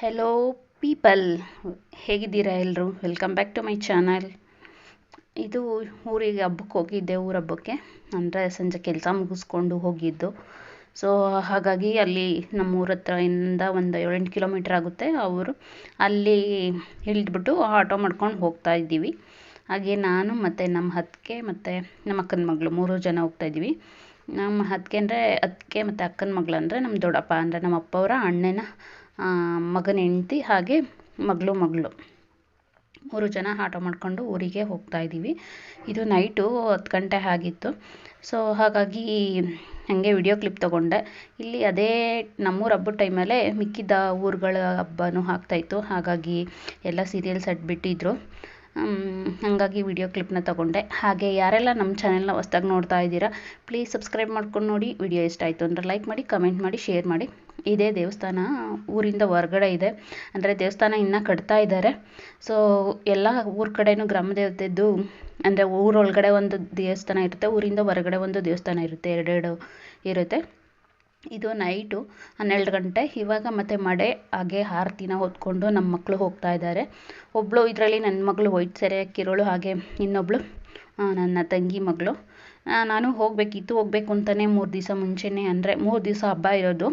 Hello people ಹೇಗಿದ್ದೀರಾ ಎಲ್ಲರೂ welcome back to my channel ಇದು ಊರಿಗೆ ಹಬ್ಬಕ್ಕೆ ಹೋಗಿದ್ದೆ, ಊರ ಹಬ್ಬಕ್ಕೆ. ಅಂದರೆ ಸಂಜೆ ಕೆಲಸ ಮುಗಿಸ್ಕೊಂಡು ಹೋಗಿದ್ದು. ಸೊ ಹಾಗಾಗಿ ಅಲ್ಲಿ ನಮ್ಮ ಊರ ಹತ್ರದಿಂದ ಒಂದು ಏಳೆಂಟು ಕಿಲೋಮೀಟ್ರ್ ಆಗುತ್ತೆ. ಅವರು ಅಲ್ಲಿ ಇಳಿದ್ಬಿಟ್ಟು ಆಟೋ ಮಾಡ್ಕೊಂಡು ಹೋಗ್ತಾ ಇದ್ದೀವಿ. ಹಾಗೆ ನಾನು ಮತ್ತು ನಮ್ಮ ಹತ್ತಿಗೆ ಮತ್ತು ನಮ್ಮ ಅಕ್ಕನ ಮಗಳು ಮೂರು ಜನ ಹೋಗ್ತಾ ಇದ್ದೀವಿ. ನಮ್ಮ ಹತ್ತಿಗೆ ಅಂದರೆ, ಹತ್ತಿಗೆ ಮತ್ತು ಅಕ್ಕನ ಮಗಳು ಅಂದರೆ ನಮ್ಮ ದೊಡ್ಡಪ್ಪ ಅಂದರೆ ನಮ್ಮ ಅಪ್ಪ ಅವರ ಅಣ್ಣನ ಮಗನ ಹೆಂಡ್ತಿ ಹಾಗೆ ಮಗಳು ಮಗಳು. ಮೂರು ಜನ ಆಟೋ ಮಾಡ್ಕೊಂಡು ಊರಿಗೆ ಹೋಗ್ತಾ ಇದ್ದೀವಿ. ಇದು ನೈಟು ಹತ್ತು ಗಂಟೆ ಆಗಿತ್ತು. ಸೊ ಹಾಗಾಗಿ ಹಾಗೆ ವಿಡಿಯೋ ಕ್ಲಿಪ್ ತೊಗೊಂಡೆ. ಇಲ್ಲಿ ಅದೇ ನಮ್ಮೂರ ಹಬ್ಬದ ಟೈಮಲ್ಲೇ ಮಿಕ್ಕಿದ್ದ ಊರುಗಳ ಹಬ್ಬನೂ ಆಗ್ತಾಯಿತ್ತು ಹಾಗಾಗಿ ಎಲ್ಲ ಸೀರಿಯಲ್ಸ್ ಅಡ್ಬಿಟ್ಟಿದ್ರು ಹಾಗಾಗಿ ವಿಡಿಯೋ ಕ್ಲಿಪ್ನ ತಗೊಂಡೆ. ಹಾಗೆ ಯಾರೆಲ್ಲ ನಮ್ಮ ಚಾನೆಲ್ನ ಹೊಸ್ದಾಗಿ ನೋಡ್ತಾ ಇದ್ದೀರಾ ಪ್ಲೀಸ್ ಸಬ್ಸ್ಕ್ರೈಬ್ ಮಾಡ್ಕೊಂಡು ನೋಡಿ. ವಿಡಿಯೋ ಇಷ್ಟ ಆಯಿತು ಅಂದರೆ ಲೈಕ್ ಮಾಡಿ ಕಮೆಂಟ್ ಮಾಡಿ ಶೇರ್ ಮಾಡಿ. ಇದೇ ದೇವಸ್ಥಾನ ಊರಿಂದ ಹೊರಗಡೆ ಇದೆ. ಅಂದರೆ ದೇವಸ್ಥಾನ ಇನ್ನೂ ಕಟ್ತಾ ಇದ್ದಾರೆ ಸೊ ಎಲ್ಲ ಊರ ಕಡೆಯೂ ಗ್ರಾಮ ದೇವತೆದ್ದು, ಅಂದರೆ ಊರೊಳಗಡೆ ಒಂದು ದೇವಸ್ಥಾನ ಇರುತ್ತೆ, ಊರಿಂದ ಹೊರಗಡೆ ಒಂದು ದೇವಸ್ಥಾನ ಇರುತ್ತೆ, ಎರಡೆರಡು ಇರುತ್ತೆ. ಇದು ನೈಟು ಹನ್ನೆರಡು ಗಂಟೆ. ಇವಾಗ ಮತ್ತು ಮಡೆ ಹಾಗೆ ಆರತಿನ ಹೊತ್ಕೊಂಡು ನಮ್ಮ ಮಕ್ಕಳು ಹೋಗ್ತಾ ಇದ್ದಾರೆ. ಒಬ್ಬಳು ಇದರಲ್ಲಿ ನನ್ನ ಮಗಳು ವೈಟ್ ಸೆರೆ ಹಾಕಿರೋಳು ಹಾಗೆ ಇನ್ನೊಬ್ಬಳು ನನ್ನ ತಂಗಿ ಮಗಳು. ನಾನು ಹೋಗಬೇಕಿತ್ತು. ಹೋಗಬೇಕು ಅಂತಲೇ ಮೂರು ದಿವಸ ಮುಂಚೆನೇ. ಅಂದರೆ ಮೂರು ದಿವಸ ಹಬ್ಬ ಇರೋದು.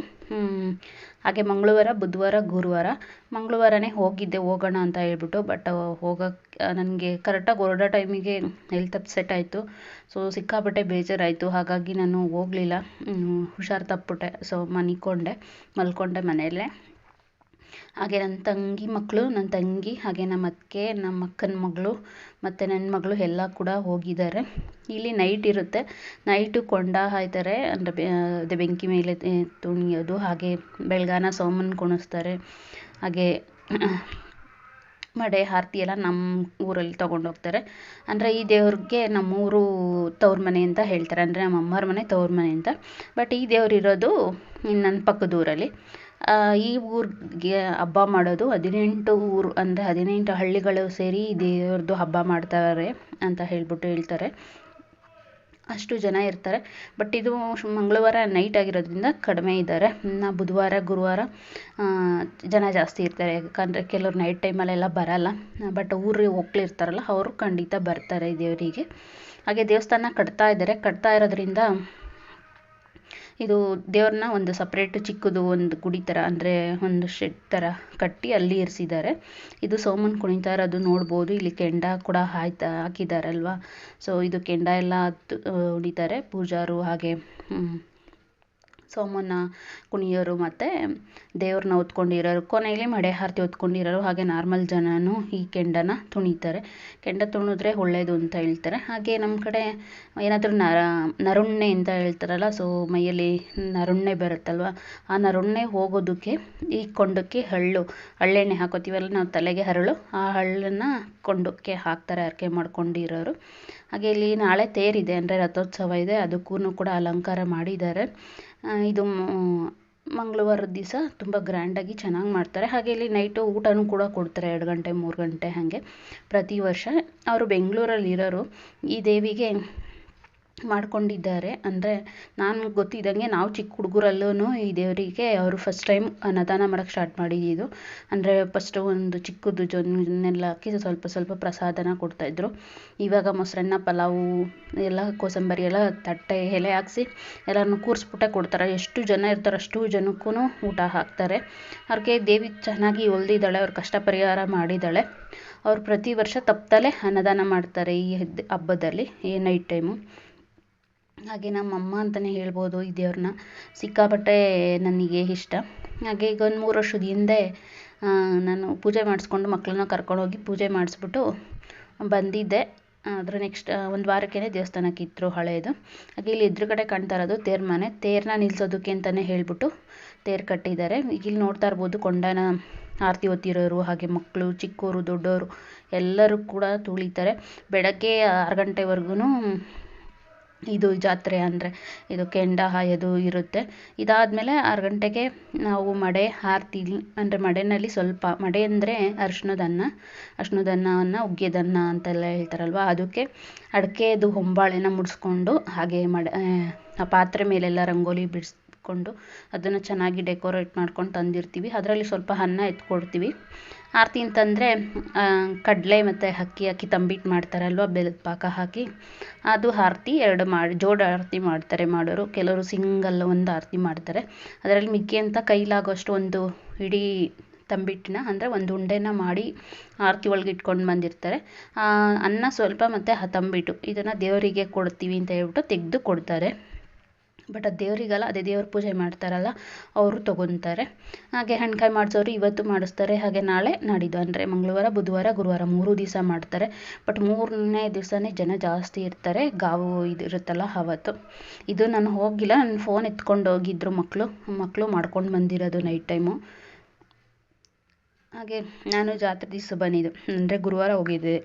ಹಾಗೆ ಮಂಗಳವಾರ, ಬುಧವಾರ, ಗುರುವಾರ. ಮಂಗಳವಾರನೇ ಹೋಗಿದ್ದೆ, ಹೋಗೋಣ ಅಂತ ಹೇಳ್ಬಿಟ್ಟು ಬಟ್ ಹೋಗಕ್ಕೆ ನನಗೆ ಕರೆಕ್ಟಾಗಿ ಹೊರಡೋ ಟೈಮಿಗೆ ಹೆಲ್ತ್ ಅಪ್ಸೆಟ್ ಆಯಿತು. ಸೊ ಸಿಕ್ಕಾಪಟ್ಟೆ ಬೇಜಾರಾಯಿತು. ಹಾಗಾಗಿ ನಾನು ಹೋಗಲಿಲ್ಲ. ಹುಷಾರು ತಪ್ಪಿಬಿಟ್ಟೆ. ಸೊ ಮನಿಕೊಂಡೆ ಮಲ್ಕೊಂಡೆ ಮನೆಯಲ್ಲೇ. ಹಾಗೆ ನನ್ನ ತಂಗಿ ಮಕ್ಕಳು, ನನ್ನ ತಂಗಿ ಹಾಗೆ ನಮ್ಮ ಅತ್ತಿಗೆ, ನಮ್ಮ ಅಕ್ಕನ ಮಗಳು ಮತ್ತು ನನ್ನ ಮಗಳು ಎಲ್ಲ ಕೂಡ ಹೋಗಿದ್ದಾರೆ. ಇಲ್ಲಿ ನೈಟ್ ಇರುತ್ತೆ. ನೈಟು ಕೊಂಡ ಹಾಯ್ತಾರೆ. ಅಂದರೆ ಅದೇ ಬೆಂಕಿ ಮೇಲೆ ತುಣಿಯೋದು, ಹಾಗೆ ಬೆಳಗಾನ ಸೋಮನ ಕುಣಿಸ್ತಾರೆ. ಹಾಗೆ ಮಡೆ, ಆರತಿ ಎಲ್ಲ ನಮ್ಮ ಊರಲ್ಲಿ ತೊಗೊಂಡೋಗ್ತಾರೆ ಅಂದರೆ ಈ ದೇವ್ರಿಗೆ ನಮ್ಮೂರು ತವ್ರ ಮನೆ ಅಂತ ಹೇಳ್ತಾರೆ. ಅಂದರೆ ನಮ್ಮ ಅಮ್ಮವ್ರ ಮನೆ ತವ್ರ ಮನೆ ಅಂತ. ಬಟ್ ಈ ದೇವ್ರು ಇರೋದು ನನ್ನ ಪಕ್ಕದ ಊರಲ್ಲಿ. ಈ ಊರಿಗೆ ಹಬ್ಬ ಮಾಡೋದು ಹದಿನೆಂಟು ಊರು, ಅಂದರೆ ಹದಿನೆಂಟು ಹಳ್ಳಿಗಳು ಸೇರಿ ದೇವ್ರದ್ದು ಹಬ್ಬ ಮಾಡ್ತಾರೆ ಅಂತ ಹೇಳ್ಬಿಟ್ಟು ಹೇಳ್ತಾರೆ. ಅಷ್ಟು ಜನ ಇರ್ತಾರೆ. ಬಟ್ ಇದು ಮಂಗಳವಾರ ನೈಟ್ ಆಗಿರೋದ್ರಿಂದ ಕಡಿಮೆ ಇದ್ದಾರೆ. ಇನ್ನು ಬುಧವಾರ, ಗುರುವಾರ ಜನ ಜಾಸ್ತಿ ಇರ್ತಾರೆ. ಯಾಕಂದರೆ ಕೆಲವ್ರು ನೈಟ್ ಟೈಮಲ್ಲೆಲ್ಲ ಬರಲ್ಲ. ಬಟ್ ಊರಿಗೆ ಹೋಗ್ಲಿರ್ತಾರಲ್ಲ, ಅವರು ಖಂಡಿತ ಬರ್ತಾರೆ ದೇವರಿಗೆ. ಹಾಗೆ ದೇವಸ್ಥಾನ ಕಟ್ತಾ ಇದ್ದಾರೆ. ಕಟ್ತಾ ಇರೋದ್ರಿಂದ ಇದು ದೇವ್ರನ್ನ ಒಂದು ಸಪ್ರೇಟ್ ಚಿಕ್ಕದು ಒಂದು ಗುಡಿ ಥರ ಅಂದರೆ ಒಂದು ಶೆಡ್ ಥರ ಕಟ್ಟಿ ಅಲ್ಲಿ ಇರಿಸಿದ್ದಾರೆ. ಇದು ಸೋಮನ್ ಕುಣಿತಾ ಇರೋದು ನೋಡ್ಬೋದು. ಇಲ್ಲಿ ಕೆಂಡ ಕೂಡ ಹಾಕಿದ್ದಾರೆ ಅಲ್ವಾ ಸೊ ಇದು ಕೆಂಡ ಎಲ್ಲ ಹೊಡಿತಾರೆ ಪೂಜಾರು ಹಾಗೆ ಸೋಮನ ಕುಣಿಯೋರು ಮತ್ತು ದೇವ್ರನ್ನ ಹೊತ್ಕೊಂಡಿರೋರು ಕೊನೆಯಲ್ಲಿ ಮಡೆ ಆರತಿ ಹೊತ್ಕೊಂಡಿರೋರು, ಹಾಗೆ ನಾರ್ಮಲ್ ಜನನೂ ಈ ಕೆಂಡನ ತುಣಿತಾರೆ. ಕೆಂಡ ತುಣಿದ್ರೆ ಒಳ್ಳೆಯದು ಅಂತ ಹೇಳ್ತಾರೆ. ಹಾಗೆ ನಮ್ಮ ಕಡೆ ಏನಾದರೂ ನರ ನರುಣ್ಣೆ ಅಂತ ಹೇಳ್ತಾರಲ್ಲ, ಸೊ ಮೈಯಲ್ಲಿ ನರುಣ್ಣೆ ಬರುತ್ತಲ್ವ, ಆ ನರುಣ್ಣೆ ಹೋಗೋದಕ್ಕೆ ಈ ಕೊಂಡಕ್ಕೆ ಹಳ್ಳು, ಹಳ್ಳೆಣ್ಣೆ ಹಾಕೋತೀವಲ್ಲ, ನಾವು ತಲೆಗೆ ಹರಳು, ಆ ಹಳ್ಳನ್ನು ಕೊಂಡಕ್ಕೆ ಹಾಕ್ತಾರೆ ಹರಕೆ ಮಾಡ್ಕೊಂಡಿರೋರು. ಹಾಗೆ ಇಲ್ಲಿ ನಾಳೆ ತೇರಿದೆ ಅಂದರೆ ರಥೋತ್ಸವ ಇದೆ ಅದಕ್ಕೂ ಕೂಡ ಅಲಂಕಾರ ಮಾಡಿದ್ದಾರೆ. ಇದು ಮಂಗಳವಾರದ ದಿವಸ ತುಂಬ ಗ್ರ್ಯಾಂಡಾಗಿ ಚೆನ್ನಾಗಿ ಮಾಡ್ತಾರೆ. ಹಾಗೆ ಇಲ್ಲಿ ನೈಟು ಊಟನೂ ಕೂಡ ಕೊಡ್ತಾರೆ, ಎರಡು ಗಂಟೆ, ಮೂರು ಗಂಟೆ ಹಾಗೆ ಪ್ರತಿ ವರ್ಷ. ಅವರು ಬೆಂಗಳೂರಲ್ಲಿ ಇರೋರು ಈ ದೇವಿಗೆ ಮಾಡ್ಕೊಂಡಿದ್ದಾರೆ. ಅಂದರೆ ನಾನು ಗೊತ್ತಿದ್ದಂಗೆ ನಾವು ಚಿಕ್ಕ ಹುಡುಗರಲ್ಲೂ ಈ ದೇವರಿಗೆ ಅವರು ಫಸ್ಟ್ ಟೈಮ್ ಅನ್ನದಾನ ಮಾಡೋಕ್ಕೆ ಸ್ಟಾರ್ಟ್ ಮಾಡಿದ್ದು. ಅಂದರೆ ಫಸ್ಟು ಒಂದು ಚಿಕ್ಕದು ಜೊನ್ನೆಲ್ಲ ಹಾಕಿ ಸ್ವಲ್ಪ ಸ್ವಲ್ಪ ಪ್ರಸಾದನ ಕೊಡ್ತಾಯಿದ್ರು ಇವಾಗ ಮೊಸರನ್ನ, ಪಲಾವು, ಎಲ್ಲ ಕೋಸಂಬರಿ, ಎಲ್ಲ ತಟ್ಟೆ, ಎಲೆ ಹಾಕ್ಸಿ ಎಲ್ಲರನ್ನು ಕೂರಿಸ್ಬಿಟ್ಟೆ ಕೊಡ್ತಾರೆ. ಎಷ್ಟು ಜನ ಇರ್ತಾರೆ ಅಷ್ಟು ಜನಕ್ಕೂ ಊಟ ಹಾಕ್ತಾರೆ. ಅವ್ರಿಗೆ ದೇವಿ ಚೆನ್ನಾಗಿ ಹೊಲ್ದಿದ್ದಾಳೆ, ಅವ್ರ ಕಷ್ಟ ಪರಿಹಾರ ಮಾಡಿದ್ದಾಳೆ. ಅವ್ರು ಪ್ರತಿ ವರ್ಷ ತಪ್ಪದಲ್ಲೇ ಅನ್ನದಾನ ಮಾಡ್ತಾರೆ ಈ ಹಬ್ಬದಲ್ಲಿ, ಈ ನೈಟ್ ಟೈಮು ಹಾಗೆ ನಮ್ಮ ಅಮ್ಮ ಅಂತಲೇ ಹೇಳ್ಬೋದು ಈ ದೇವ್ರನ್ನ. ಸಿಕ್ಕಾಪಟ್ಟೆ ನನಗೆ ಇಷ್ಟ. ಹಾಗೆ ಈಗ ಒಂದು ಮೂರು ವರ್ಷದ ಹಿಂದೆ ನಾನು ಪೂಜೆ ಮಾಡಿಸ್ಕೊಂಡು ಮಕ್ಕಳನ್ನ ಕರ್ಕೊಂಡೋಗಿ ಪೂಜೆ ಮಾಡಿಸ್ಬಿಟ್ಟು ಬಂದಿದ್ದೆ. ಅದರ ನೆಕ್ಸ್ಟ್ ಒಂದು ವಾರಕ್ಕೆ ದೇವಸ್ಥಾನಕ್ಕೆ ಇದ್ರು ಹಳೇದು. ಹಾಗೆ ಇಲ್ಲಿ ಎದುರುಗಡೆ ಕಾಣ್ತಾ ಇರೋದು ತೇರು ಮನೆ. ತೇರನ್ನ ನಿಲ್ಲಿಸೋದಕ್ಕೆ ಅಂತಲೇ ಹೇಳ್ಬಿಟ್ಟು ತೇರು ಕಟ್ಟಿದ್ದಾರೆ. ಇಲ್ಲಿ ನೋಡ್ತಾ ಇರ್ಬೋದು ಕೊಂಡನ ಆರತಿ ಹೊತ್ತಿರೋರು, ಹಾಗೆ ಮಕ್ಕಳು ಚಿಕ್ಕವರು ದೊಡ್ಡವರು ಎಲ್ಲರೂ ಕೂಡ ತುಳಿತಾರೆ. ಬೆಳಗ್ಗೆ ಆರು ಗಂಟೆವರೆಗೂ ಇದು ಜಾತ್ರೆ ಅಂದರೆ ಇದು ಕೆಂಡ ಹಾಯೋದು ಇರುತ್ತೆ. ಇದಾದಮೇಲೆ ಆರು ಗಂಟೆಗೆ ನಾವು ಮಡೆ ಆರತಿ ಅಂದರೆ ಮಡೆಯಲ್ಲಿ ಸ್ವಲ್ಪ ಮಡೆ ಅಂದರೆ ಅರಿಶಿಣದ ಅನ್ನ ಅರಿಶಿಣದ ಅನ್ನವನ್ನು ಅನ್ನ ಅಂತೆಲ್ಲ ಹೇಳ್ತಾರಲ್ವ? ಅದಕ್ಕೆ ಅಡಿಕೆದು ಹೊಂಬಾಳೆನ ಮುಡಿಸ್ಕೊಂಡು ಹಾಗೆ ಮಡೆ ಆ ಪಾತ್ರೆ ಮೇಲೆಲ್ಲ ರಂಗೋಲಿ ಬಿಡಿಸ್ ಇಟ್ಕೊಂಡು ಅದನ್ನು ಚೆನ್ನಾಗಿ ಡೆಕೋರೇಟ್ ಮಾಡ್ಕೊಂಡು ತಂದಿರ್ತೀವಿ. ಅದರಲ್ಲಿ ಸ್ವಲ್ಪ ಅನ್ನ ಎತ್ಕೊಡ್ತೀವಿ. ಆರತಿ ಅಂತಂದರೆ ಕಡಲೆ ಮತ್ತು ಅಕ್ಕಿ ಹಾಕಿ ತಂಬಿಟ್ಟು ಮಾಡ್ತಾರಲ್ವ, ಬೆಲ್ಲದ ಪಾಕ ಹಾಕಿ. ಅದು ಆರತಿ ಎರಡು ಮಾಡಿ, ಜೋಡ ಆರತಿ ಮಾಡ್ತಾರೆ ಮಾಡೋರು. ಕೆಲವರು ಸಿಂಗಲ್ ಒಂದು ಆರತಿ ಮಾಡ್ತಾರೆ. ಅದರಲ್ಲಿ ಮಿಕ್ಕಿ ಅಂತ ಕೈಲಾಗೋಷ್ಟು ಒಂದು ಇಡೀ ತಂಬಿಟ್ಟನ್ನ ಅಂದರೆ ಒಂದು ಉಂಡೆನ ಮಾಡಿ ಆರತಿ ಒಳಗೆ ಇಟ್ಕೊಂಡು ಬಂದಿರ್ತಾರೆ. ಅನ್ನ ಸ್ವಲ್ಪ ಮತ್ತು ಆ ತಂಬಿಟ್ಟು ಇದನ್ನು ದೇವರಿಗೆ ಕೊಡ್ತೀವಿ ಅಂತ ಹೇಳ್ಬಿಟ್ಟು ತೆಗೆದು ಕೊಡ್ತಾರೆ. ಬಟ್ ಅದು ದೇವರಿಗಲ್ಲ, ಅದೇ ದೇವ್ರ ಪೂಜೆ ಮಾಡ್ತಾರಲ್ಲ, ಅವರು ತೊಗೊತಾರೆ. ಹಾಗೆ ಹಣ್ಕಾಯಿ ಮಾಡಿಸೋರು ಇವತ್ತು ಮಾಡಿಸ್ತಾರೆ, ಹಾಗೆ ನಾಳೆ ನಾಡಿದ್ದು. ಅಂದರೆ ಮಂಗಳವಾರ, ಬುಧವಾರ, ಗುರುವಾರ ಮೂರು ದಿವಸ ಮಾಡ್ತಾರೆ. ಬಟ್ ಮೂರನೇ ದಿವಸನೇ ಜನ ಜಾಸ್ತಿ ಇರ್ತಾರೆ. ಗಾವು ಇದು ಇರುತ್ತಲ್ಲ ಆವತ್ತು ಇದು ನಾನು ಹೋಗಿಲ್ಲ, ನನ್ನ ಫೋನ್ ಎತ್ಕೊಂಡು ಹೋಗಿದ್ರು ಮಕ್ಕಳು ಮಕ್ಕಳು ಮಾಡ್ಕೊಂಡು ಬಂದಿರೋದು ನೈಟ್ ಟೈಮು ಹಾಗೆ ನಾನು ಜಾತ್ರೆ ದಿವಸ ಬಂದಿದ್ದು. ಅಂದರೆ ಗುರುವಾರ ಹೋಗಿದ್ದೆ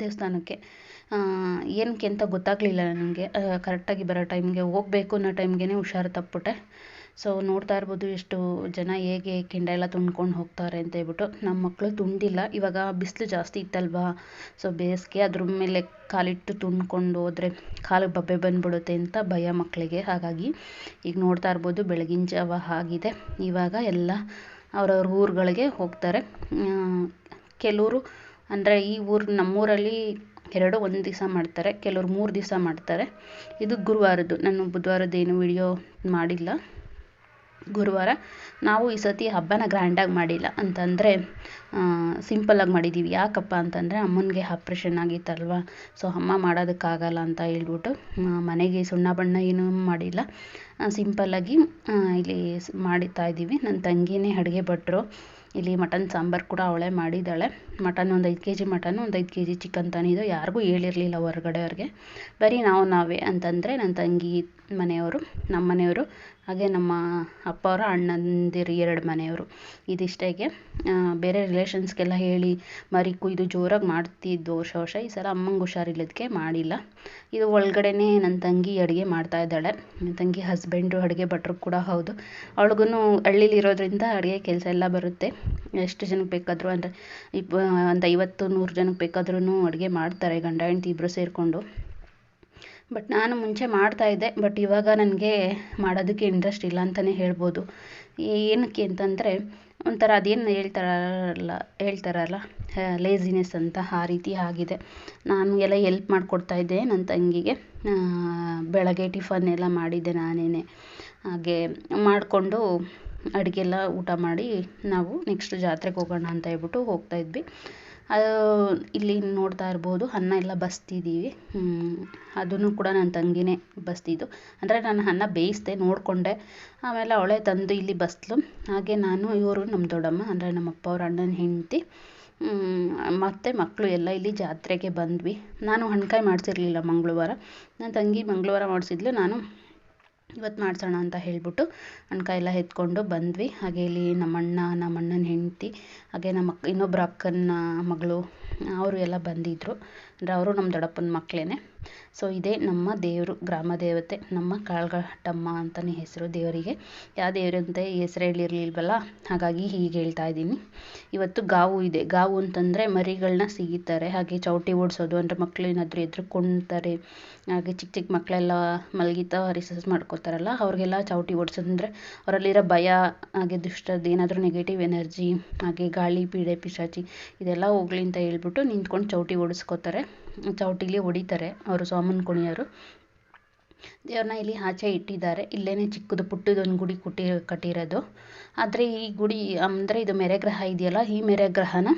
ದೇವಸ್ಥಾನಕ್ಕೆ. ಏನಕ್ಕೆ ಅಂತ ಗೊತ್ತಾಗಲಿಲ್ಲ ನನಗೆ. ಕರೆಕ್ಟಾಗಿ ಬರೋ ಟೈಮ್ಗೆ ಹೋಗಬೇಕು ಅನ್ನೋ ಟೈಮ್ಗೆ ಹುಷಾರು ತಪ್ಪಿಬಿಟ್ಟೆ. ಸೊ ನೋಡ್ತಾ ಇರ್ಬೋದು ಎಷ್ಟು ಜನ ಹೇಗೆ ಕೆಂಡ ಎಲ್ಲ ತುಂಡ್ಕೊಂಡು ಹೋಗ್ತಾರೆ ಅಂತ ಹೇಳ್ಬಿಟ್ಟು. ನಮ್ಮ ಮಕ್ಕಳು ತುಂಡಿಲ್ಲ. ಇವಾಗ ಬಿಸಿಲು ಜಾಸ್ತಿ ಇತ್ತಲ್ವಾ? ಸೊ ಬೇಸಿಗೆ ಅದ್ರ ಮೇಲೆ ಕಾಲಿಟ್ಟು ತುಂಬ್ಕೊಂಡು ಹೋದರೆ ಕಾಲಿಗೆ ಬಬ್ಬೆ ಬಂದ್ಬಿಡುತ್ತೆ ಅಂತ ಭಯ ಮಕ್ಕಳಿಗೆ ಹಾಗಾಗಿ ಈಗ ನೋಡ್ತಾ ಇರ್ಬೋದು ಬೆಳಗಿನ ಜಾವ ಆಗಿದೆ. ಇವಾಗ ಎಲ್ಲ ಅವ್ರವ್ರ ಊರುಗಳಿಗೆ ಹೋಗ್ತಾರೆ. ಕೆಲವರು ಅಂದರೆ ಈ ಊರು ನಮ್ಮೂರಲ್ಲಿ ಎರಡು ಒಂದು ದಿವಸ ಮಾಡ್ತಾರೆ, ಕೆಲವರು ಮೂರು ದಿವಸ ಮಾಡ್ತಾರೆ. ಇದು ಗುರುವಾರದ್ದು. ನಾನು ಬುಧವಾರದ್ದೇನು ವಿಡಿಯೋ ಮಾಡಿಲ್ಲ. ಗುರುವಾರ ನಾವು ಈ ಸತಿ ಹಬ್ಬನ ಗ್ರ್ಯಾಂಡಾಗಿ ಮಾಡಿಲ್ಲ. ಅಂತಂದರೆ ಸಿಂಪಲ್ಲಾಗಿ ಮಾಡಿದ್ದೀವಿ ಯಾಕಪ್ಪ ಅಂತಂದರೆ, ಅಮ್ಮನಿಗೆ ಆಪ್ರೇಷನ್ ಆಗಿತ್ತಲ್ವ? ಸೊ ಅಮ್ಮ ಮಾಡೋದಕ್ಕಾಗಲ್ಲ ಅಂತ ಹೇಳ್ಬಿಟ್ಟು ಮನೆಗೆ ಸುಣ್ಣ ಬಣ್ಣ ಏನೂ ಮಾಡಿಲ್ಲ. ಸಿಂಪಲ್ಲಾಗಿ ಇಲ್ಲಿ ಮಾಡ್ತಾ ಇದ್ದೀವಿ ನನ್ನ ತಂಗಿನೇ ಅಡುಗೆ ಭಟ್ರು. ಇಲ್ಲಿ ಮಟನ್ ಸಾಂಬಾರು ಕೂಡ ಅವಳೇ ಮಾಡಿದ್ದಾಳೆ. ಮಟನ್ ಒಂದು ಐದು ಕೆ ಜಿ ಮಟನ್, ಒಂದು ಐದು ಕೆ ಜಿ ಚಿಕನ್ ತಂದಿದ್ದು ಯಾರಿಗೂ ಹೇಳಿರಲಿಲ್ಲ ಹೊರಗಡೆಯವ್ರಿಗೆ. ಬರೀ ನಾವು ನಾವೇ ಅಂತಂದರೆ ನನ್ನ ತಂಗಿ ಮನೆಯವರು ನಮ್ಮ ಮನೆಯವರು ಹಾಗೆ ನಮ್ಮ ಅಪ್ಪ ಅವರ ಅಣ್ಣಂದಿರು ಎರಡು ಮನೆಯವರು. ಇದಿಷ್ಟೇಗೆ ಬೇರೆ ರಿಲೇಷನ್ಸ್ಗೆಲ್ಲ ಹೇಳಿ, ಮರಿ ಕುಯ್ದು ಜೋರಾಗಿ ಮಾಡ್ತಿದ್ದು ವರ್ಷ ವರ್ಷ, ಈ ಸಲ ಅಮ್ಮಂಗೆ ಹುಷಾರಿಲ್ಲದಕ್ಕೆ ಮಾಡಿಲ್ಲ. ಇದು ಒಳಗಡೆನೇ ನನ್ನ ತಂಗಿ ಅಡುಗೆ ಮಾಡ್ತಾ ಇದ್ದಾಳೆ. ನನ್ನ ತಂಗಿ ಹಸ್ಬೆಂಡು ಅಡುಗೆ ಭಟ್ರು ಕೂಡ ಹೌದು. ಅವಳಿಗೂ ಹಳ್ಳೀಲಿ ಇರೋದ್ರಿಂದ ಅಡುಗೆ ಕೆಲಸ ಎಲ್ಲ ಬರುತ್ತೆ. ಎಷ್ಟು ಜನಕ್ಕೆ ಬೇಕಾದರೂ ಅಂದರೆ ಇಪ್ಪ ಒಂದು ಐವತ್ತು ನೂರು ಜನಕ್ಕೆ ಬೇಕಾದ್ರೂ ಅಡುಗೆ ಮಾಡ್ತಾರೆ ಗಂಡ ಹೆಂಡ್ತಿ ಇಬ್ಬರು ಸೇರಿಕೊಂಡು. ಬಟ್ ನಾನು ಮುಂಚೆ ಮಾಡ್ತಾಯಿದ್ದೆ ಬಟ್ ಇವಾಗ ನನಗೆ ಮಾಡೋದಕ್ಕೆ ಇಂಟ್ರೆಸ್ಟ್ ಇಲ್ಲ ಅಂತಲೇ ಹೇಳ್ಬೋದು. ಏನಕ್ಕೆ ಅಂತಂದರೆ, ಒಂಥರ ಅದೇನು ಹೇಳ್ತಾರಲ್ಲ ಹೇಳ್ತಾರಲ್ಲ ಲೇಝಿನೆಸ್ ಅಂತ ಆ ರೀತಿ ಆಗಿದೆ. ನಾನು ಎಲ್ಲ ಎಲ್ಪ್ ಮಾಡಿಕೊಡ್ತಾಯಿದ್ದೆ ನನ್ನ ತಂಗಿಗೆ. ಬೆಳಗ್ಗೆ ಟಿಫನ್ ಎಲ್ಲ ಮಾಡಿದ್ದೆ ನಾನೇ ಹಾಗೆ ಮಾಡಿಕೊಂಡು ಅಡುಗೆ ಎಲ್ಲ ಊಟ ಮಾಡಿ ನಾವು ನೆಕ್ಸ್ಟ್ ಜಾತ್ರೆಗೆ ಹೋಗೋಣ ಅಂತ ಹೇಳ್ಬಿಟ್ಟು ಹೋಗ್ತಾಯಿದ್ವಿ ಅದು ಇಲ್ಲಿ ನೋಡ್ತಾ ಇರ್ಬೋದು, ಅನ್ನ ಎಲ್ಲ ಬಸ್ತಿದ್ದೀವಿ ಅದನ್ನು ಕೂಡ ನನ್ನ ತಂಗಿನೇ ಬಸ್ತಿದ್ದು. ಅಂದರೆ ನಾನು ಅನ್ನ ಬೇಯಿಸಿದೆ, ನೋಡಿಕೊಂಡೆ. ಆಮೇಲೆ ಅವಳೇ ತಂದು ಇಲ್ಲಿ ಬಸ್ಲು. ಹಾಗೆ ನಾನು, ಇವರು ನಮ್ಮ ದೊಡ್ಡಮ್ಮ, ಅಂದರೆ ನಮ್ಮ ಅಪ್ಪ ಅವ್ರ ಅಣ್ಣನ ಹೆಂಡತಿ. ಮತ್ತು ಮಕ್ಕಳು ಎಲ್ಲ ಇಲ್ಲಿ ಜಾತ್ರೆಗೆ ಬಂದ್ವಿ. ನಾನು ಹಣ್ಕಾಯಿ ಮಾಡಿಸಿರ್ಲಿಲ್ಲ ಮಂಗಳವಾರ. ನನ್ನ ತಂಗಿ ಮಂಗಳವಾರ ಮಾಡಿಸಿದ್ಲು. ನಾನು ಇವತ್ತು ಮಾಡ್ಸೋಣ ಅಂತ ಹೇಳಿಬಿಟ್ಟು ನನ್ನ ಎಲ್ಲ ಎತ್ಕೊಂಡು ಬಂದ್ವಿ. ಹಾಗೆ ಇಲ್ಲಿ ನಮ್ಮ ಅಣ್ಣ, ನಮ್ಮ ಅಣ್ಣನ ಹೆಂಡತಿ, ಹಾಗೆ ನಮ್ಮ ಅಕ್ಕ ಇನ್ನೊಬ್ಬರು ಅಕ್ಕನ ಮಗಳು, ಅವರು ಎಲ್ಲ ಬಂದಿದ್ದರು ಅಂದರೆ ಅವರು ನಮ್ಮ ದೊಡ್ಡಪ್ಪನ ಮಕ್ಕಳೇ ಸೊ ಇದೇ ನಮ್ಮ ದೇವರು, ಗ್ರಾಮ ದೇವತೆ, ನಮ್ಮ ಕಾಳಘಟ್ಟಮ್ಮ ಅಂತಲೇ ಹೆಸರು ದೇವರಿಗೆ. ಯಾವ ದೇವರಂತೆ ಹೆಸರು ಹೇಳಿರಲಿಲ್ವಲ್ಲ? ಹಾಗಾಗಿ ಹೀಗೆ ಹೇಳ್ತಾ ಇದ್ದೀನಿ. ಇವತ್ತು ಗಾವು ಇದೆ. ಗಾವು ಅಂತಂದರೆ ಮರಿಗಳನ್ನ ಸಿಗಿತಾರೆ, ಹಾಗೆ ಚೌಟಿ ಓಡಿಸೋದು, ಅಂದರೆ ಮಕ್ಕಳು ಏನಾದರೂ ಎದ್ರುಕೊಂತಾರೆ ಹಾಗೆ ಚಿಕ್ಕ ಚಿಕ್ಕ ಮಕ್ಕಳೆಲ್ಲ ಮಲಗಿತಾ ರಿಸರ್ಚ್ ಮಾಡ್ಕೋತಾರಲ್ಲ, ಅವ್ರಿಗೆಲ್ಲ ಚೌಟಿ ಓಡಿಸೋದಂದರೆ ಅವರಲ್ಲಿರೋ ಭಯ, ಹಾಗೆ ದುಷ್ಟದ ಏನಾದರೂ ನೆಗೆಟಿವ್ ಎನರ್ಜಿ ಹಾಗೆ ಗಾಳಿ, ಪೀಡೆ, ಪಿಶಾಚಿ, ಇದೆಲ್ಲ ಹೋಗ್ಲಿ ಅಂತ ಹೇಳ್ಬಿಟ್ಟು ನಿಂತ್ಕೊಂಡು ಚೌಟಿ ಓಡಿಸ್ಕೋತಾರೆ. ಚೌಟಿಲಿ ಹೊಡಿತಾರೆ ಅವರು ಸೋಮನ ಕುಣಿಯವರು ದೇವ್ರನ್ನ ಇಲ್ಲಿ ಆಚೆ ಇಟ್ಟಿದ್ದಾರೆ. ಇಲ್ಲೇನೆ ಚಿಕ್ಕದು ಪುಟ್ಟದೊಂದು ಗುಡಿ ಕುಟ್ಟಿ ಕಟ್ಟಿರೋದು. ಆದರೆ ಈ ಗುಡಿ, ಅಂದರೆ ಇದು ಮೆರೆಗ್ರಹ ಇದೆಯಲ್ಲ, ಈ ಮೆರೆಗ್ರಹನ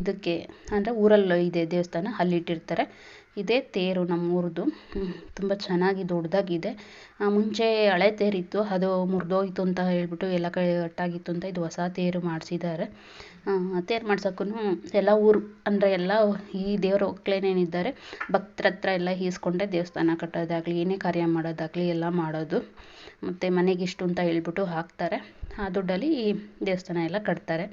ಇದಕ್ಕೆ, ಅಂದರೆ ಊರಲ್ಲಿ ಇದೆ ದೇವಸ್ಥಾನ, ಅಲ್ಲಿಟ್ಟಿರ್ತಾರೆ. ಇದೇ, ತೇರು ನಮ್ಮೂರದ್ದು ತುಂಬ ಚೆನ್ನಾಗಿ ದೊಡ್ಡದಾಗಿದೆ. ಮುಂಚೆ ಹಳೆ ತೇರಿತ್ತು, ಅದು ಮುರಿದೋಯ್ತು ಅಂತ ಹೇಳಿಬಿಟ್ಟು ಎಲ್ಲ ಕಡೆ ಕಟ್ಟಾಗಿತ್ತು ಅಂತ ಇದು ಹೊಸ ತೇರು ಮಾಡಿಸಿದ್ದಾರೆ. ತೇರು ಮಾಡ್ಸೋಕ್ಕೂ ಎಲ್ಲ ಊರು, ಅಂದರೆ ಎಲ್ಲ ಈ ದೇವ್ರ ಒಕ್ಕಲೇನೇನಿದ್ದಾರೆ, ಭಕ್ತರ ಹತ್ರ ಎಲ್ಲ ಈಸ್ಕೊಂಡೆ ದೇವಸ್ಥಾನ ಕಟ್ಟೋದಾಗಲಿ, ಏನೇ ಕಾರ್ಯ ಮಾಡೋದಾಗಲಿ ಎಲ್ಲ ಮಾಡೋದು. ಮತ್ತು ಮನೆಗಿಷ್ಟು ಅಂತ ಹೇಳ್ಬಿಟ್ಟು ಹಾಕ್ತಾರೆ. ಆ ದುಡ್ಡಲ್ಲಿ ಈ ದೇವಸ್ಥಾನ ಎಲ್ಲ ಕಟ್ತಾರೆ.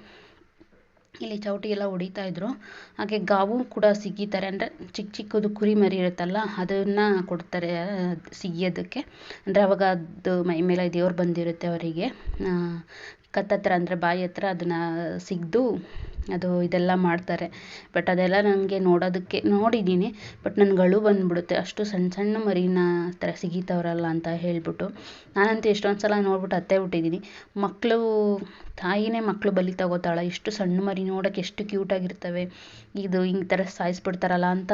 ಇಲ್ಲಿ ಚೌಟಿ ಎಲ್ಲ ಹೊಡಿತಾ ಇದ್ರು. ಹಾಗೆ ಗಾವು ಕೂಡ ಸಿಗಿತಾರೆ. ಅಂದರೆ ಚಿಕ್ಕ ಚಿಕ್ಕದು ಕುರಿ ಮರಿ ಇರುತ್ತಲ್ಲ, ಅದನ್ನು ಕೊಡ್ತಾರೆ ಸಿಗಿಯೋದಕ್ಕೆ. ಅಂದರೆ ಅವಾಗ ಅದು ಮೈ ಮೇಲೆ ದೇವ್ರು ಬಂದಿರುತ್ತೆ ಅವರಿಗೆ. ಕತ್ತತ್ರ ಅಂದರೆ ಬಾಯಿ ಹತ್ರ ಅದನ್ನು ಸಿಗ್ದು ಅದು ಇದೆಲ್ಲ ಮಾಡ್ತಾರೆ. ಬಟ್ ಅದೆಲ್ಲ ನನಗೆ ನೋಡೋದಕ್ಕೆ ನೋಡಿದ್ದೀನಿ ಬಟ್ ನನ್ಗೆ ಅಳು ಬಂದುಬಿಡುತ್ತೆ. ಅಷ್ಟು ಸಣ್ಣ ಸಣ್ಣ ಮರಿನ ಆ ಥರ ಸಿಗಿತವ್ರಲ್ಲ ಅಂತ ಹೇಳ್ಬಿಟ್ಟು. ನಾನಂತೂ ಎಷ್ಟೊಂದು ಸಲ ನೋಡ್ಬಿಟ್ಟು ಅತ್ತೆ ಬಿಟ್ಟಿದ್ದೀನಿ ಮಕ್ಕಳು ತಾಯಿನೇ ಮಕ್ಕಳು ಬಲಿ ತಗೋತಾಳೆ ಎಷ್ಟು ಸಣ್ಣ ಮರಿ ನೋಡಕ್ಕೆ ಎಷ್ಟು ಕ್ಯೂಟಾಗಿರ್ತವೆ ಇದು ಈ ಥರ ಸಾಯಿಸ್ಬಿಡ್ತಾರಲ್ಲ ಅಂತ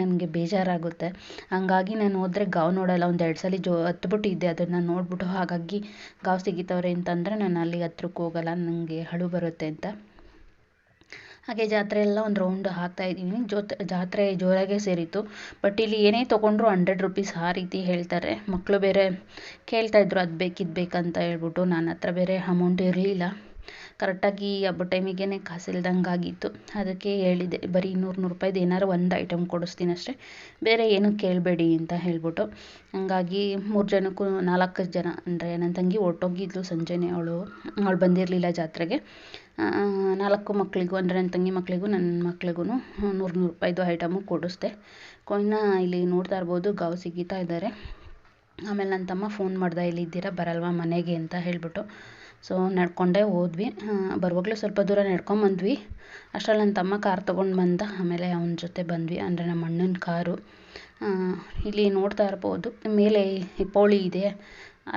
ನನಗೆ ಬೇಜಾರಾಗುತ್ತೆ. ಹಂಗಾಗಿ ನಾನು ಹೋದ್ರೆ ಗಾವ್ ನೋಡಲ್ಲ, ಒಂದು ಎರಡು ಸಲ ಜೋ ಹತ್ಬಿಟ್ಟಿದ್ದೆ, ಅದನ್ನು ನೋಡಿಬಿಟ್ಟು ಹಾಗಾಗಿ ಗಾವ್ ಸಿಗಿತವ್ರೆ ಅಂತಂದರೆ ನಾನು ಅಲ್ಲಿ ಹತ್ರಕ್ಕೆ ಹೋಗಲ್ಲ ನನಗೆ ಅಳು ಬರುತ್ತೆ ಅಂತ. ಹಾಗೆ ಜಾತ್ರೆ ಎಲ್ಲ ಒಂದು ರೌಂಡ್ ಹಾಕ್ತಾ ಇದ್ದೀನಿ. ಜೋತ್, ಜಾತ್ರೆ ಜೋರಾಗೇ ಸೇರಿತ್ತು. ಬಟ್ ಇಲ್ಲಿ ಏನೇ ತೊಗೊಂಡ್ರು ಹಂಡ್ರೆಡ್ ರುಪೀಸ್ ಆ ರೀತಿ ಹೇಳ್ತಾರೆ. ಮಕ್ಕಳು ಬೇರೆ ಕೇಳ್ತಾಯಿದ್ರು ಅದು ಬೇಕು, ಇದು ಬೇಕಂತ ಹೇಳ್ಬಿಟ್ಟು ನನ್ನ ಹತ್ರ ಬೇರೆ ಅಮೌಂಟ್ ಇರಲಿಲ್ಲ. ಕರೆಕ್ಟಾಗಿ ಹಬ್ಬದ ಟೈಮಿಗೆ ಕಾಸಿಲ್ದಂಗೆ ಆಗಿತ್ತು ಅದಕ್ಕೆ ಹೇಳಿದೆ, ಬರೀ ನೂರು ನೂರು ರೂಪಾಯ್ದು ಏನಾದ್ರು ಒಂದು ಐಟಮ್ ಕೊಡಿಸ್ತೀನಿ ಅಷ್ಟೇ. ಬೇರೆ ಏನೂ ಕೇಳಬೇಡಿ ಅಂತ ಹೇಳ್ಬಿಟ್ಟು. ಹಂಗಾಗಿ ಮೂರು ಜನಕ್ಕೂ ನಾಲ್ಕು ಜನ, ಅಂದರೆ ನನ್ನ ತಂಗಿ ಹೊರ್ಟೋಗಿದ್ಲು ಸಂಜೆನೇ ಅವಳು. ಅವಳು ಬಂದಿರಲಿಲ್ಲ ಜಾತ್ರೆಗೆ. ನಾಲ್ಕು ಮಕ್ಕಳಿಗೂ ಅಂದರೆ ನನ್ನ ತಂಗಿ ಮಕ್ಕಳಿಗೂ ನನ್ನ ಮಕ್ಳಿಗೂ ನೂರು ನೂರು ರೂಪಾಯ್ದು ಐಟಮು ಕೊಡಿಸ್ದೆ. ಕೊಯ್ನ ಇಲ್ಲಿ ನೋಡ್ತಾ ಇರ್ಬೋದು ಗಾವ್ ಸಿಗಿತಾ ಇದ್ದಾರೆ ಆಮೇಲೆ ನನ್ನ ತಮ್ಮ ಫೋನ್ ಮಾಡ್ದೆ ಇಲ್ಲಿದ್ದೀರಾ ಬರಲ್ವಾ ಮನೆಗೆ ಅಂತ ಹೇಳಿಬಿಟ್ಟು. ಸೊ ನಡ್ಕೊಂಡೇ ಹೋದ್ವಿ. ಬರುವಾಗಲೂ ಸ್ವಲ್ಪ ದೂರ ನಡ್ಕೊಂಬಂದ್ವಿ ಅಷ್ಟರಲ್ಲಿ ನನ್ನ ತಮ್ಮ ಕಾರ್ ತೊಗೊಂಡು ಬಂದ. ಆಮೇಲೆ ಅವನ ಜೊತೆ ಬಂದ್ವಿ. ಅಂದರೆ ನಮ್ಮ ಅಣ್ಣನ ಕಾರು ಇಲ್ಲಿ ನೋಡ್ತಾ ಇರ್ಬೋದು. ಮೇಲೆ ಹಿಪ್ಪೋಳಿ ಇದೆ.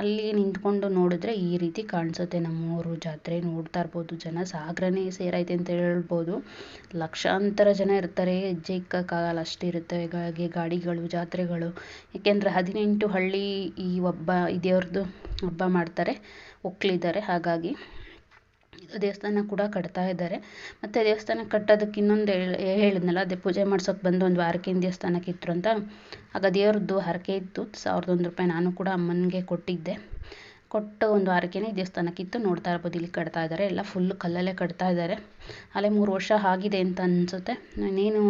ಅಲ್ಲಿ ನಿಂತ್ಕೊಂಡು ನೋಡಿದ್ರೆ ಈ ರೀತಿ ಕಾಣಿಸುತ್ತೆ. ನಮ್ಮೂರು ಜಾತ್ರೆ ನೋಡ್ತಾ ಇರ್ಬೋದು. ಜನ ಸಾಗರನೇ ಸೇರೈತೆ ಅಂತ ಹೇಳ್ಬೋದು. ಲಕ್ಷಾಂತರ ಜನ ಇರ್ತಾರೆ. ಹೆಜ್ಜೆ ಇಕ್ಕೋಕ್ಕಾಗಲ್ಲ ಅಷ್ಟಿರುತ್ತೆ. ಗಾಡಿಗಳು, ಜಾತ್ರೆಗಳು. ಏಕೆಂದರೆ ಹದಿನೆಂಟು ಹಳ್ಳಿ ಈ ಒಬ್ಬ, ಈ ದೇವ್ರದ್ದು ಹಬ್ಬ ಮಾಡ್ತಾರೆ, ಒಕ್ಕಲಿದ್ದಾರೆ, ಹಾಗಾಗಿ ದೇವಸ್ಥಾನ ಕೂಡ ಕಟ್ತಾ ಇದ್ದಾರೆ. ಮತ್ತು ದೇವಸ್ಥಾನ ಕಟ್ಟೋದಕ್ಕೆ ಇನ್ನೊಂದು ಹೇಳಿದ್ನಲ್ಲ, ಅದೇ ಪೂಜೆ ಮಾಡ್ಸೋಕೆ ಬಂದು ಒಂದು ವಾರಕ್ಕೆ ದೇವಸ್ಥಾನಕ್ಕೆ ಇಟ್ಟರು ಅಂತ. ಆಗ ದೇವ್ರದ್ದು ಹರಕೆ ಇತ್ತು, ಸಾವಿರದ ಒಂದು ರೂಪಾಯಿ ನಾನು ಕೂಡ ಅಮ್ಮನಿಗೆ ಕೊಟ್ಟಿದ್ದೆ. ಕೊಟ್ಟು ಒಂದು ವಾರಕ್ಕೇ ದೇವಸ್ಥಾನಕ್ಕೆ ಇತ್ತು, ನೋಡ್ತಾ ಇರ್ಬೋದು ಇಲ್ಲಿ ಕಟ್ತಾ ಇದ್ದಾರೆ. ಎಲ್ಲ ಫುಲ್ ಕಲ್ಲಲ್ಲೇ ಕಟ್ತಾ ಇದ್ದಾರೆ. ಅಲ್ಲೇ ಮೂರು ವರ್ಷ ಆಗಿದೆ ಅಂತ ಅನಿಸುತ್ತೆ. ಇನ್ನೇನು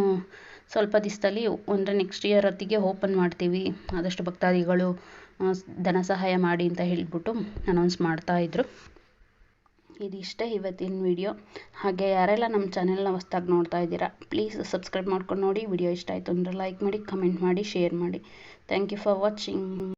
ಸ್ವಲ್ಪ ದಿವಸದಲ್ಲಿ ಅಂದರೆ ನೆಕ್ಸ್ಟ್ ಇಯರ್ ಹೊತ್ತಿಗೆ ಓಪನ್ ಮಾಡ್ತೀವಿ. ಆದಷ್ಟು ಭಕ್ತಾದಿಗಳು ಧನ ಸಹಾಯ ಮಾಡಿ ಅಂತ ಹೇಳಿಬಿಟ್ಟು ಅನೌನ್ಸ್ ಮಾಡ್ತಾಯಿದ್ರು ಇದಿಷ್ಟೇ ಇವತ್ತಿನ ವಿಡಿಯೋ ಹಾಗೆ ಯಾರೆಲ್ಲ ನಮ್ಮ ಚಾನೆಲ್ನ ಹೊಸ್ದಾಗಿ ನೋಡ್ತಾ ಇದ್ದೀರಾ ಪ್ಲೀಸ್ ಸಬ್ಸ್ಕ್ರೈಬ್ ಮಾಡ್ಕೊಂಡು ನೋಡಿ. ವಿಡಿಯೋ ಇಷ್ಟ ಆಯಿತು ಅಂದರೆ ಲೈಕ್ ಮಾಡಿ ಕಮೆಂಟ್ ಮಾಡಿ ಶೇರ್ ಮಾಡಿ. Thank you for watching